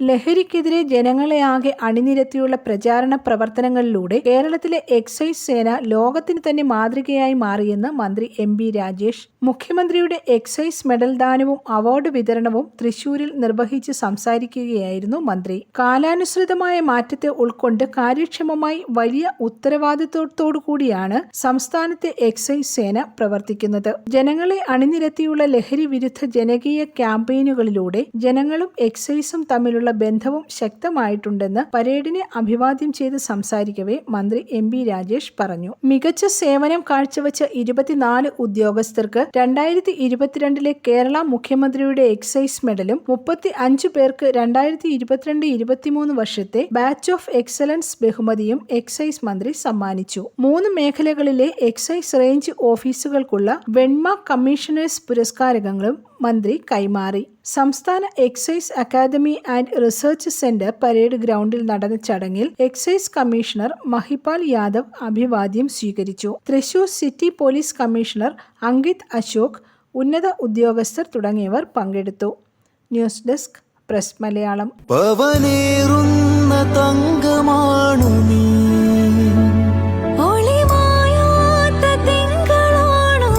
ലഹരിക്കെതിരെ ജനങ്ങളെ ആകെ അണിനിരത്തിയുള്ള പ്രചാരണ പ്രവർത്തനങ്ങളിലൂടെ കേരളത്തിലെ എക്സൈസ് സേന ലോകത്തിന് തന്നെ മാതൃകയായി മാറിയെന്ന് മന്ത്രി എം ബി രാജേഷ്. മുഖ്യമന്ത്രിയുടെ എക്സൈസ് മെഡൽ ദാനവും അവാർഡ് വിതരണവും തൃശൂരിൽ നിർവഹിച്ച് സംസാരിക്കുകയായിരുന്നു മന്ത്രി. കാലാനുസൃതമായ മാറ്റത്തെ ഉൾക്കൊണ്ട് കാര്യക്ഷമമായി വലിയ കൂടിയാണ് സംസ്ഥാനത്തെ എക്സൈസ് സേന പ്രവർത്തിക്കുന്നത്. ജനങ്ങളെ അണിനിരത്തിയുള്ള ലഹരി വിരുദ്ധ ജനകീയ ക്യാമ്പയിനുകളിലൂടെ ജനങ്ങളും എക്സൈസും തമ്മിലുള്ള ബന്ധവും ശക്തമായിട്ടുണ്ടെന്ന് പരേഡിനെ അഭിവാദ്യം ചെയ്ത് സംസാരിക്കവേ മന്ത്രി എം ബി രാജേഷ് പറഞ്ഞു. മികച്ച സേവനം കാഴ്ചവെച്ച ഇരുപത്തിനാല് ഉദ്യോഗസ്ഥർക്ക് രണ്ടായിരത്തി ഇരുപത്തിരണ്ടിലെ കേരള മുഖ്യമന്ത്രിയുടെ എക്സൈസ് മെഡലും മുപ്പത്തി അഞ്ച് പേർക്ക് രണ്ടായിരത്തി ഇരുപത്തിരണ്ട് ഇരുപത്തിമൂന്ന് വർഷത്തെ ബാച്ച് ഓഫ് എക്സലൻസ് ബഹുമതിയും എക്സൈസ് മന്ത്രി സമ്മാനിച്ചു. മൂന്ന് മേഖലകളിലെ എക്സൈസ് റേഞ്ച് ഓഫീസുകൾക്കുള്ള വെൺമ കമ്മീഷണേഴ്സ് പുരസ്കാരങ്ങളും മന്ത്രി കൈമാറി. സംസ്ഥാന excise academy and research centre parade ഗ്രൗണ്ടിൽ നടന്ന ചടങ്ങിൽ എക്സൈസ് കമ്മീഷണർ മഹിപാൽ യാദവ് അഭിവാദ്യം സ്വീകരിച്ചു. Thrissur city police commissioner Ankit Ashok ഉന്നത ഉദ്യോഗസ്ഥർ തുടങ്ങിയവർ പങ്കെടുത്തു. News desk press Malayalam. തങ്കമാണു നീ. ഒളിമായാത്ത തിങ്കളാണോ